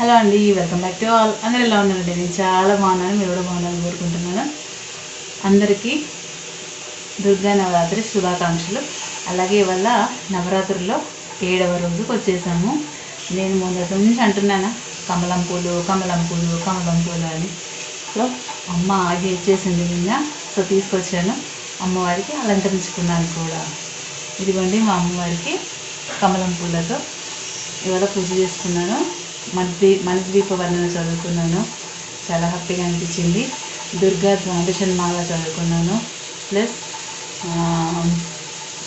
Hello అండి welcome back to all. అందరూ ఎలా ఉన్నారండి? నేను చాలా బాగున్నాను మీరు కూడా బాగున్నాను కోరుకుంటున్నాను. అందరికీ దుర్గా నవరాత్రి శుభాకాంక్షలు. అలాగే ఇవాళ నవరాత్రుల్లో ఏడవ రోజుకి వచ్చేసాము. నేను మొదటి నుంచి అంటున్నాను కమలం పూలు కమలం పూలు కమలం పూలు అని. సో అమ్మ ఆగి ఇచ్చేసింది నిన్న సో తీసుకొచ్చాను. అమ్మవారికి అలంకరించుకున్నాను కూడా. ఇదిగోండి మా అమ్మవారికి కమలం పూలతో ఇవాళ పూజ చేసుకున్నాను మనది మనద్వీప వర్ణన చదువుకున్నాను. చాలా హ్యాపీగా అనిపించింది. దుర్గా ద్వాదశన్ మాల చదువుకున్నాను. ప్లస్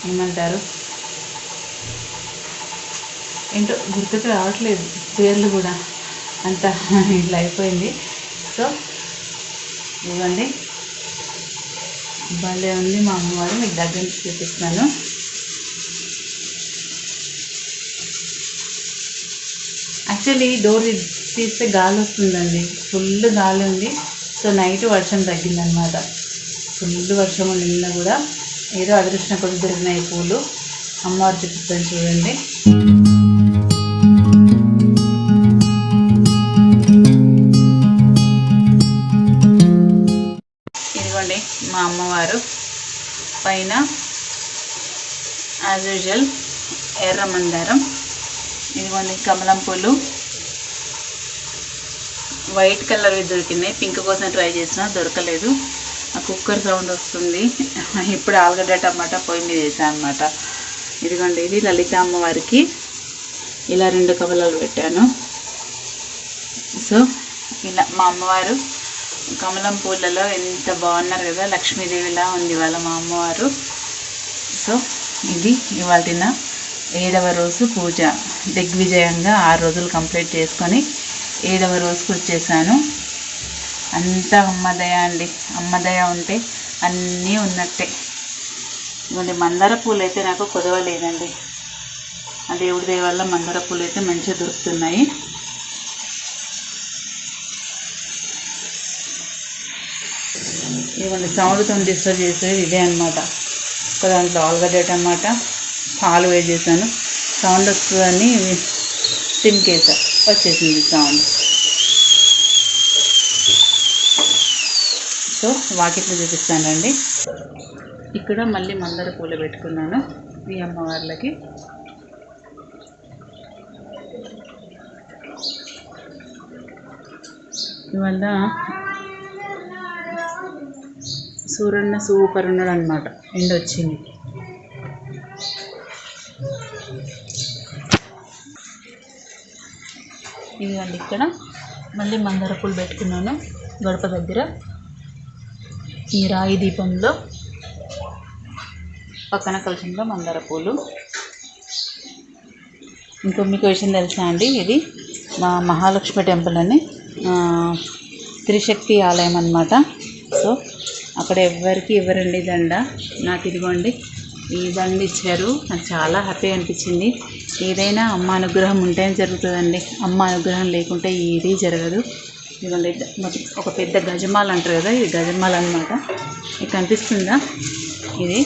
ఏమంటారు? ఏంటో గుర్తుకు రావట్లేదు. పేర్లు కూడా అంత ఇట్లా అయిపోయింది. సో ఇవ్వండి. భలే ఉంది మా అమ్మవారు. మీకు దగ్గర నుంచి చూపిస్తున్నాను. యాక్చువల్లీ డోర్ తీస్తే గాలి వస్తుందండి. ఫుల్ గాలి ఉంది. సో నైట్ వర్షం తగ్గిందనమాట ఫుల్ వర్షం నిన్నా నిన్న కూడా ఏదో అదృష్టం కొద్ది దొరికినాయి పూలు. అమ్మవారు చూపిస్తాను చూడండి. ఇదిగోండి మా అమ్మవారు. పైన యాజ్ యూజువల్ ఎర్ర మందారం. ఇదిగోండి కమలం పూలు. వైట్ కలర్వి దొరికినాయి. పింక్ కోసం ట్రై చేసినా దొరకలేదు. ఆ కుక్కర్ సౌండ్ వస్తుంది. ఇప్పుడు ఆలుగడ్డ టమాటా పొయ్యి మీద వేసాను అనమాట ఇదిగోండి ఇది లలిత అమ్మవారికి ఇలా రెండు కమలాలు పెట్టాను. సో ఇలా మా అమ్మవారు కమలం పూలలో ఎంత బాగున్నారు కదా లక్ష్మీదేవిలా ఉంది వాళ్ళ మా అమ్మవారు. సో ఇది ఇవాళ ఏడవ రోజు పూజ. దిగ్విజయంగా ఆరు రోజులు కంప్లీట్ చేసుకొని ఏడవ రోజుకు వచ్చేసాను. అంతా అమ్మదయ అండి. అమ్మదయ ఉంటే అన్నీ ఉన్నట్టే. ఇవ్వండి మందార పూలు అయితే నాకు కుదవలేదండి. ఆ దేవుడి దయ వల్ల మందార పూలు అయితే మంచిగా దొరుకుతున్నాయి. ఇవ్వండి సౌండ్తో డిస్టర్బ్ చేసేది ఇదే అనమాట ఒక దాంట్లో ఆలుగడ్డ అనమాట పాలు వేసేసాను. సౌండ్ వస్తుందని తినికేసా. వచ్చేసింది సౌండ్ సో వాకిట్లో చూపిస్తానండి ఇక్కడ మళ్ళీ మందార పూలు పెట్టుకున్నాను మీ అమ్మవార్లకి. ఇవల్ల సూర్యన్న సూపర్ ఉన్నాడు అనమాట ఎండ వచ్చింది ఇదిగోండి ఇక్కడ. మళ్ళీ మందార పూలు పెట్టుకున్నాను గడప దగ్గర. ఈ రాయి దీపంలో పక్కన కలశంలో మందార పూలు. ఇంకో మీకు విషయం తెలుసా అండి ఇది మా మహాలక్ష్మి టెంపుల్ అని త్రిశక్తి ఆలయం అన్నమాట. సో అక్కడ ఎవరికి ఇవ్వరండి దండ? నాకు ఇదిగోండి. ఈ దండ ఇచ్చారు. నాకు చాలా హ్యాపీ అనిపించింది. ఏదైనా అమ్మ అనుగ్రహం ఉంటేనే జరుగుతుందండి. అమ్మ అనుగ్రహం లేకుంటే ఏదీ జరగదు. ఇదిగోండి ఒక పెద్ద గజమాల అంటారు కదా ఇది గజమాల అనమాట మీకు కనిపిస్తుందా? ఇది.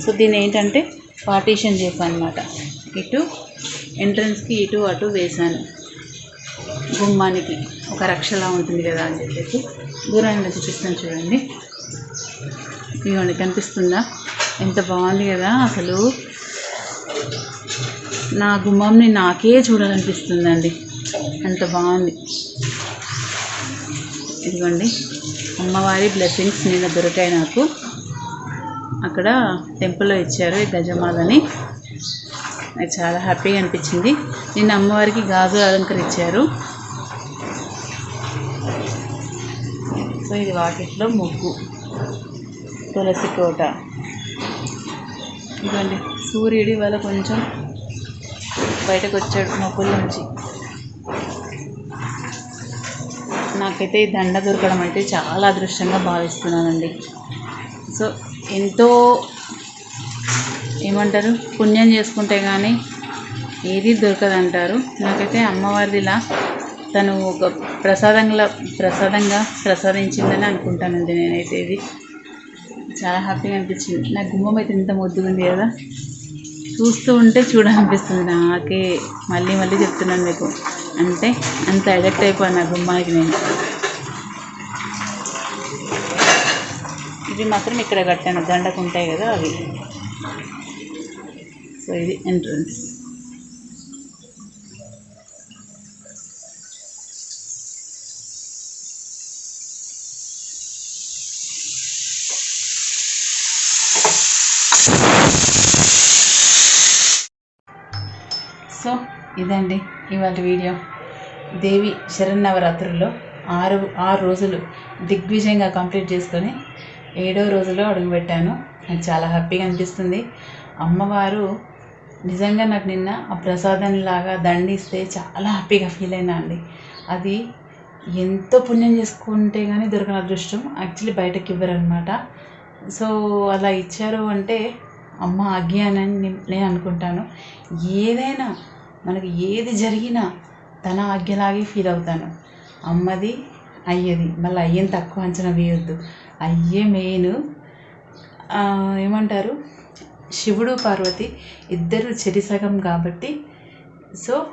సో దీన్ని ఏంటంటే పార్టీషన్ చేశాను అనమాట ఇటు ఎంట్రన్స్కి ఇటు అటు వేశాను. గుమ్మానికి ఒక రక్షలా ఉంటుంది కదా అని చెప్పేసి. దూరాన్ని చూపిస్తాను చూడండి. ఇదిగోండి కనిపిస్తుందా? ఎంత బాగుంది కదా అసలు. నా గుమ్మంని నాకే చూడాలనిపిస్తుందండి. అంత బాగుంది. ఇదిగోండి. అమ్మవారి బ్లెస్సింగ్స్ నిన్న దొరికాయి నాకు. అక్కడ టెంపుల్లో ఇచ్చారు ఈ గజమాలని. నాకు చాలా హ్యాపీగా అనిపించింది. నిన్న అమ్మవారికి గాజు అలంకరించారు. సో ఇది వాకిట్లో ముగ్గు. తులసి కోట. ఇదండి సూర్యుడి ఇవాళ కొంచెం బయటకు వచ్చాడు మబ్బుల నుంచి. నాకైతే ఈ దండ దొరకడం అంటే చాలా అదృష్టంగా భావిస్తున్నానండి. సో ఎంతో ఏమంటారు? పుణ్యం చేసుకుంటే కానీ ఏది దొరకదంటారు? నాకైతే అమ్మవారిదిలా తను ఒక ప్రసాదంగా ప్రసాదంగా ప్రసాదించిందని అనుకుంటానండి నేనైతే ఇది. చాలా హ్యాపీగా అనిపించింది. నా గుమ్మం అయితే ఇంత ముద్దుగా ఉంది కదా. చూస్తూ ఉంటే చూడాలనిపిస్తుంది. నాకే మళ్ళీ మళ్ళీ చెప్తున్నాను మీకు. అంటే అంత అడిక్ట్ నా గుమ్మానికి నేను. ఇవి మాత్రం ఇక్కడ కట్టాను. దండకు ఉంటాయి కదా అవి. సో ఇది ఎంట్రన్స్. సో ఇదండి ఇవాళ వీడియో. దేవి శరన్నవరాత్రుల్లో ఆరు ఆరు రోజులు దిగ్విజయంగా కంప్లీట్ చేసుకొని ఏడో రోజులో అడుగుపెట్టాను. నాకు చాలా హ్యాపీగా అనిపిస్తుంది. అమ్మవారు నిజంగా నాకు నిన్న ఆ ప్రసాదం లాగా దండిస్తే చాలా హ్యాపీగా ఫీల్ అయినా అండి. అది ఎంతో పుణ్యం చేసుకుంటే కానీ దొరకని అదృష్టం. యాక్చువల్లీ బయటకి ఇవ్వరు అనమాట సో అలా ఇచ్చారు అంటే అమ్మ ఆజ్ఞానని నేను- నేను అనుకుంటాను. ఏదైనా మనకి ఏది జరిగినా తన ఆజ్ఞలాగే ఫీల్ అవుతాను. అమ్మది అయ్యది. మళ్ళీ అయ్యని తక్కువ అంచనా వేయొద్దు. అయ్యే మెయిన్ ఏమంటారు? శివుడు పార్వతి ఇద్దరు చెరిసగం కాబట్టి సో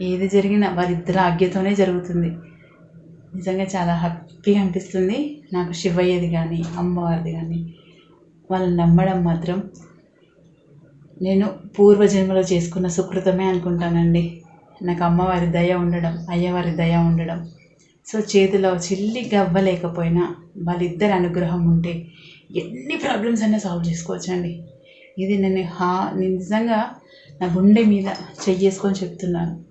ఏది జరిగినా వారిద్దరి ఆజ్ఞతోనే జరుగుతుంది. నిజంగా చాలా హ్యాపీగా అనిపిస్తుంది. నాకు శివయ్యది కానీ అమ్మవారిది కానీ. వాళ్ళని నమ్మడం మాత్రం నేను పూర్వజన్మలో చేసుకున్న సుకృతమే అనుకుంటానండి. నాకు అమ్మవారి దయ ఉండడం అయ్యవారి దయ ఉండడం. సో చేతిలో చిల్లి గవ్వలేకపోయినా వాళ్ళిద్దరి అనుగ్రహం ఉంటే ఎన్ని ప్రాబ్లమ్స్ అయినా సాల్వ్ చేసుకోవచ్చండి. ఇది నేను హా నిజంగా నా గుండె మీద చెయ్యేసుకొని చెప్తున్నాను.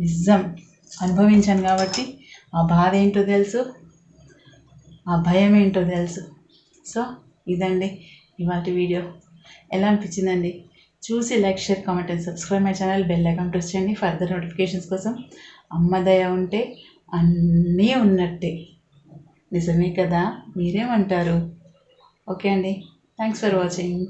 నిజం. అనుభవించాను కాబట్టి ఆ బాధ ఏంటో తెలుసు ఆ భయం ఏంటో తెలుసు. సో ఇదండి ఇవాటి వీడియో ఎలా అనిపించిందండి? చూసి like share comment and subscribe my channel. Bell icon press చేయండి ఫర్దర్ నోటిఫికేషన్స్ కోసం. అమ్మ దయ ఉంటే అన్నీ ఉన్నట్టే. నిజమే కదా? మీరేమంటారు? ఓకే అండి. Thanks for watching.